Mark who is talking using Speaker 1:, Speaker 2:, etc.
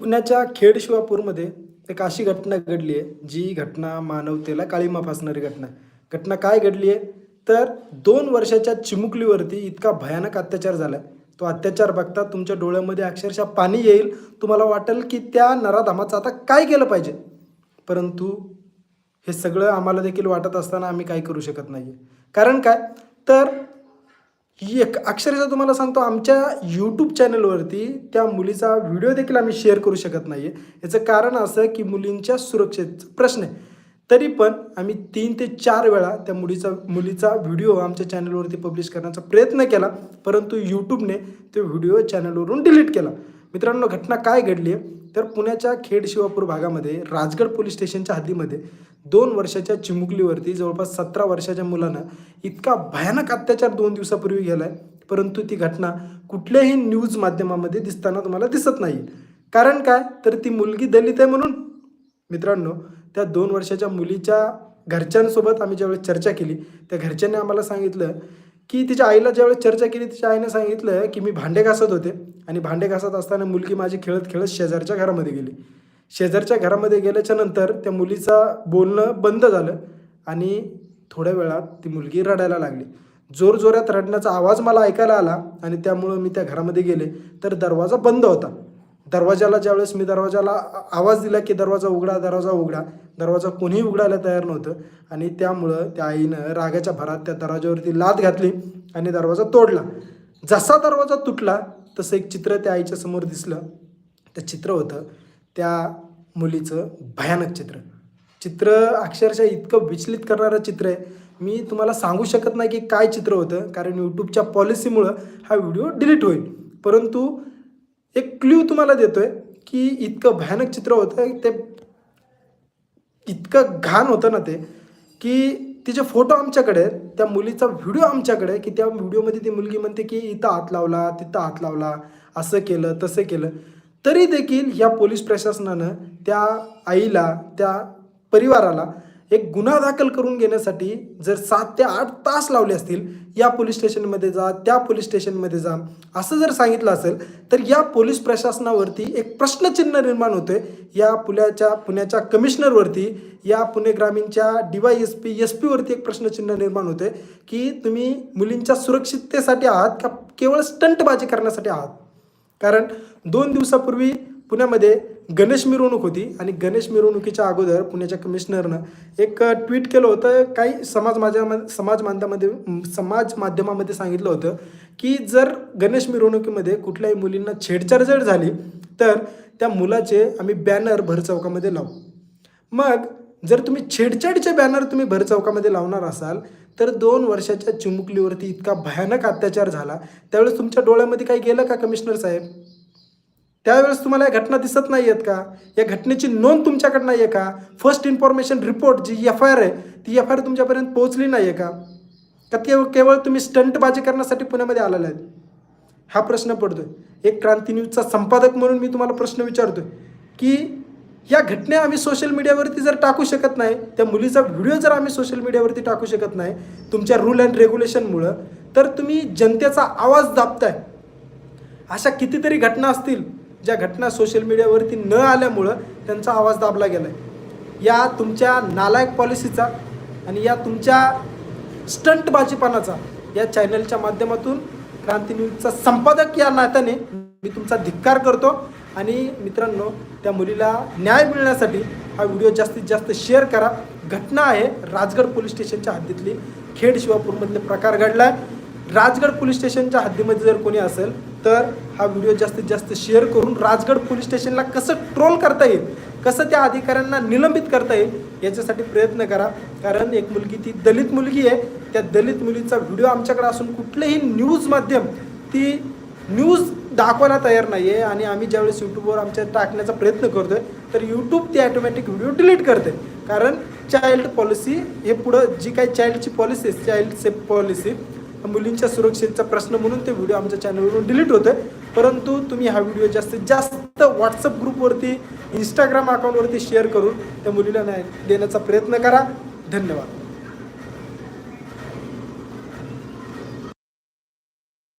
Speaker 1: पुण्याच्या खेड शिवापूरमध्ये एक अशी घटना घडली आहे जी घटना मानवतेला काळीमा फासणारी घटना घटना काय घडली आहे? तर दोन वर्षाच्या चिमुकलीवरती इतका भयानक अत्याचार झाला तो अत्याचार बघता तुमच्या डोळ्यामध्ये अक्षरशः पाणी येईल. तुम्हाला वाटेल की त्या नराधामाचं आता काय केलं पाहिजे? परंतु हे सगळं आम्हाला देखील वाटत असताना आम्ही काही करू शकत नाही कारण काय? तर एक अक्षरशः तुम्हाला सांगतो आमच्या यूट्यूब चॅनलवरती त्या मुलीचा व्हिडिओ देखील आम्ही शेअर करू शकत नाही आहे याचं कारण असं की मुलींच्या सुरक्षेचा प्रश्न आहे. तरी पण आम्ही तीन ते चार वेळा त्या मुलीचा मुलीचा व्हिडिओ आमच्या चॅनलवरती पब्लिश करण्याचा प्रयत्न केला परंतु यूट्यूबने तो व्हिडिओ चॅनलवरून डिलीट केला. मित्रांनो घटना काय घडली आहे तर पुण्याच्या खेड शिवापूर भागामध्ये राजगड पोलीस स्टेशनच्या हद्दीमध्ये दोन वर्षाच्या चिमुकलीवरती जवळपास सतरा वर्षाच्या मुलानं इतका भयानक अत्याचार दोन दिवसापूर्वी गेला आहे परंतु ती घटना कुठल्याही न्यूज माध्यमामध्ये दिसताना तुम्हाला दिसत नाही. कारण काय? तर ती मुलगी दलित आहे म्हणून. मित्रांनो त्या दोन वर्षाच्या मुलीच्या घरच्यांसोबत आम्ही ज्यावेळेस चर्चा केली त्या घरच्यांनी आम्हाला सांगितलं की तिच्या आईला ज्यावेळेस चर्चा केली तिच्या आईने सांगितलं की मी भांडे घासत होते. आणि भांडे घासत असताना मुलगी माझी खेळत खेळत शेजारच्या घरामध्ये गेली. शेजारच्या घरामध्ये गेल्याच्यानंतर त्या मुलीचा बोलणं बंद झालं आणि थोड्या वेळात ती मुलगी रडायला लागली. जोरजोरात रडण्याचा आवाज मला ऐकायला आला आणि त्यामुळं मी त्या घरामध्ये गेले. तर दरवाजा बंद होता. दरवाजाला ज्यावेळेस मी दरवाजाला आवाज दिला की दरवाजा उघडा दरवाजा उघडा. दरवाजा कोणीही उघडायला तयार नव्हतं आणि त्यामुळं त्या आईनं रागाच्या भरात त्या दरवाजावरती लाद घातली आणि दरवाजा तोडला. जसा दरवाजा तुटला तसं एक चित्र त्या आईच्या समोर दिसलं. ते चित्र होतं त्या मुलीचं भयानक चित्र. चित्र अक्षरशः इतकं विचलित करणारं चित्र आहे. मी तुम्हाला सांगू शकत नाही की काय चित्र होतं कारण यूट्यूबच्या पॉलिसीमुळं हा व्हिडिओ डिलीट होईल. परंतु एक क्ल्यू तुम्हाला देतोय की इतकं भयानक चित्र होतं ते इतकं घाण होतं ना ते की तिचे फोटो आमच्याकडे आहेत त्या मुलीचा व्हिडिओ आमच्याकडे की त्या व्हिडिओमध्ये ती मुलगी म्हणते की इथं हात लावला तिथं हात लावला असं केलं तसं केलं. तरी देखील ह्या पोलीस प्रशासनानं त्या आईला त्या परिवाराला एक गुन्हा दाखल करून घेण्यासाठी जर सात ते आठ तास लावले असतील या पोलीस स्टेशनमध्ये जा त्या पोलीस स्टेशनमध्ये जा असं जर सांगितलं असेल तर या पोलीस प्रशासनावरती एक प्रश्नचिन्ह निर्माण होतोय. या पुण्याच्या पुण्याच्या कमिशनरवरती या Pune ग्रामीणच्या D Y S P S पीवरती एक प्रश्नचिन्ह निर्माण होतोय की तुम्ही मुलींच्या सुरक्षिततेसाठी आहात का केवळ स्टंटबाजी करण्यासाठी आहात? कारण दोन दिवसापूर्वी पुण्यामध्ये गणेश मिरवणूक होती आणि गणेश मिरवणुकीच्या अगोदर पुण्याच्या कमिशनरनं एक ट्विट केलं होतं. काही समाज माध्यमा समाज माध्यमामध्ये समाज माध्यमामध्ये सांगितलं होतं की जर गणेश मिरवणुकीमध्ये कुठल्याही मुलींना छेडछाड जर झाली तर त्या मुलाचे आम्ही बॅनर भर चौकामध्ये लावू. मग जर तुम्ही छेडछाडचे बॅनर तुम्ही भर चौकामध्ये लावणार असाल तर दोन वर्षाच्या चिमुकलीवरती इतका भयानक अत्याचार झाला. त्यावेळेस तुमच्या डोळ्यामध्ये काही गेलं का कमिशनर साहेब? त्यावेळेस तुम्हाला या घटना दिसत नाही आहेत का? या घटनेची नोंद तुमच्याकडे नाही आहे का? फर्स्ट इन्फॉर्मेशन रिपोर्ट जी एफ आय आर आहे ती एफ आय आर तुमच्यापर्यंत पोहोचली नाही आहे का? का केवळ केवळ तुम्ही स्टंटबाजी करण्यासाठी पुण्यामध्ये आलेला आहेत? हा प्रश्न पडतोय. एक क्रांती न्यूजचा संपादक म्हणून मी तुम्हाला प्रश्न विचारतोय की या घटना आम्ही सोशल मीडियावरती जर टाकू शकत नाही त्या मुलीचा व्हिडिओ जर आम्ही सोशल मीडियावरती टाकू शकत नाही तुमच्या रूल अँड रेग्युलेशनमुळं तर तुम्ही जनतेचा आवाज दाबताय. अशा कितीतरी घटना असतील ज्या घटना सोशल मीडियावरती न आल्यामुळं त्यांचा आवाज दाबला गेला आहे या तुमच्या नालायक पॉलिसीचा आणि या तुमच्या स्टंटबाजीपणाचा या चॅनलच्या माध्यमातून क्रांती न्यूजचा संपादक या नात्याने मी तुमचा धिक्कार करतो. आणि मित्रांनो त्या मुलीला न्याय मिळण्यासाठी हा व्हिडिओ जास्तीत जास्त शेअर करा. घटना आहे राजगड पोलीस स्टेशनच्या हद्दीतली. खेड शिवापूरमधले प्रकार घडला आहे राजगड पोलीस स्टेशनच्या हद्दीमध्ये जर कोणी असेल तर हा व्हिडिओ जास्तीत जास्त शेअर करून राजगड पोलीस स्टेशनला कसं ट्रोल करता येईल कसं त्या अधिकाऱ्यांना निलंबित करता येईल याच्यासाठी प्रयत्न करा. कारण एक मुलगी ती दलित मुलगी आहे. त्या दलित मुलीचा व्हिडिओ आमच्याकडे असून कुठलंही न्यूज माध्यम ती न्यूज दाखवायला तयार नाही आहे आणि आम्ही ज्यावेळेस यूट्यूबवर आमच्या टाकण्याचा प्रयत्न करतोय तर यूट्यूब ती ॲटोमॅटिक व्हिडिओ डिलीट करते. कारण चाइल्ड पॉलिसी हे पुढं जी काही चाइल्डची पॉलिसी आहे चाइल्ड सेफ पॉलिसी मुलींच्या सुरक्षेचा प्रश्न म्हणून ते व्हिडिओ आमच्या चॅनलवरून डिलीट होते परंतु तुम्ही हा व्हिडिओ जास्तीत जास्त व्हॉट्सअप ग्रुपवरती इंस्टाग्राम अकाउंटवरती शेअर करून त्या मुलीला नाही देण्याचा प्रयत्न करा. धन्यवाद.